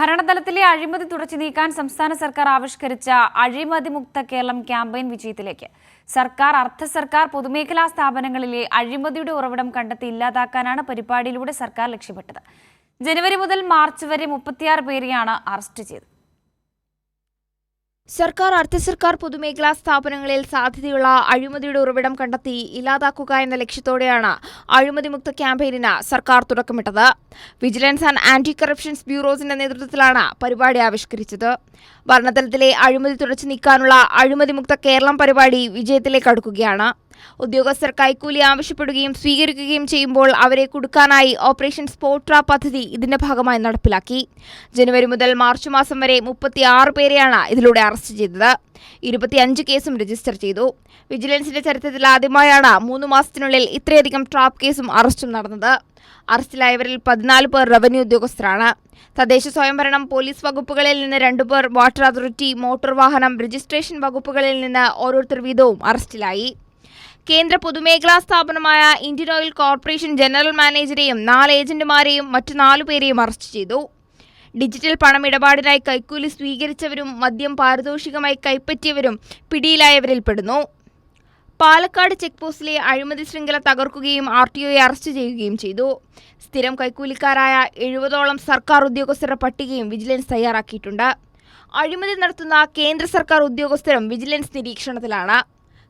ഭരണതലത്തിലെ അഴിമതി തുടച്ചു നീക്കാൻ സംസ്ഥാന സർക്കാർ ആവിഷ്കരിച്ച അഴിമതി മുക്ത കേരളം ക്യാമ്പയിൻ വിജയത്തിലേക്ക്. സർക്കാർ അർദ്ധ സർക്കാർ പൊതുമേഖലാ സ്ഥാപനങ്ങളിലെ അഴിമതിയുടെ ഉറവിടം കണ്ടെത്തി ഇല്ലാതാക്കാനാണ് പരിപാടിയിലൂടെ സർക്കാർ ലക്ഷ്യപ്പെട്ടത്. ജനുവരി മുതൽ മാർച്ച് വരെ മുപ്പത്തിയാറ് പേരെയാണ് അറസ്റ്റ് ചെയ്തത്. സർക്കാർ അർദ്ധ സർക്കാർ പൊതുമേഖലാ സ്ഥാപനങ്ങളിൽ സാധ്യതയുള്ള അഴിമതിയുടെ ഉറവിടം കണ്ടെത്തി ഇല്ലാതാക്കുക എന്ന ലക്ഷ്യത്തോടെയാണ് അഴിമതി മുക്ത ക്യാമ്പയിനിന് സർക്കാർ തുടക്കമിട്ടത്. വിജിലൻസ് ആൻഡ് ആന്റി കറപ്ഷൻസ് ബ്യൂറോസിന്റെ നേതൃത്വത്തിലാണ് പരിപാടി ആവിഷ്കരിച്ചത്. ഭരണതലത്തിലെ അഴിമതി തുടച്ചു നീക്കാനുള്ള അഴിമതി മുക്ത കേരളം പരിപാടി വിജയത്തിലേക്ക് അടുക്കുകയാണ്. ഉദ്യോഗസ്ഥർ കൈക്കൂലി ആവശ്യപ്പെടുകയും സ്വീകരിക്കുകയും ചെയ്യുമ്പോൾ അവരെ കുടുക്കാനായി ഓപ്പറേഷൻ സ്പോട്ര പദ്ധതി ഇതിന്റെ ഭാഗമായി നടപ്പിലാക്കി. ജനുവരി മുതൽ മാർച്ച് മാസം വരെ മുപ്പത്തിയാറ് പേരെയാണ് ഇതിലൂടെ അറസ്റ്റ് ചെയ്തത്. ഇരുപത്തിയഞ്ച് കേസും രജിസ്റ്റർ ചെയ്തു. വിജിലൻസിന്റെ ചരിത്രത്തിൽ ആദ്യമായാണ് മൂന്ന് മാസത്തിനുള്ളിൽ ഇത്രയധികം ട്രാപ്പ് കേസും അറസ്റ്റും നടന്നത്. അറസ്റ്റിലായവരിൽ പതിനാല് പേർ റവന്യൂ ഉദ്യോഗസ്ഥരാണ്. തദ്ദേശ സ്വയംഭരണം പോലീസ് വകുപ്പുകളിൽ നിന്ന് രണ്ടുപേർ വാട്ടർ അതോറിറ്റി മോട്ടോർ വാഹനം രജിസ്ട്രേഷൻ വകുപ്പുകളിൽ നിന്ന് ഓരോരുത്തർ വീതവും അറസ്റ്റിലായി. കേന്ദ്ര പൊതുമേഖലാ സ്ഥാപനമായ ഇന്ത്യൻ ഓയിൽ കോർപ്പറേഷൻ ജനറൽ മാനേജരെയും നാല് ഏജന്റുമാരെയും മറ്റു നാലുപേരെയും അറസ്റ്റ് ചെയ്തു. ഡിജിറ്റൽ പണമിടപാടിനായി കൈക്കൂലി സ്വീകരിച്ചവരും മദ്യം പാരിതോഷികമായി കൈപ്പറ്റിയവരും പിടിയിലായവരിൽ പെടുന്നു പാലക്കാട് ചെക്ക് പോസ്റ്റിലെ അഴിമതി ശൃംഖല തകർക്കുകയും ആർ ടി ഒയെ അറസ്റ്റ് ചെയ്യുകയും ചെയ്തു. സ്ഥിരം കൈക്കൂലിക്കാരായ എഴുപതോളം സർക്കാർ ഉദ്യോഗസ്ഥരുടെ പട്ടികയും വിജിലൻസ് തയ്യാറാക്കിയിട്ടുണ്ട്. അഴിമതി നടത്തുന്ന കേന്ദ്ര സർക്കാർ ഉദ്യോഗസ്ഥരും വിജിലൻസ് നിരീക്ഷണത്തിലാണ്.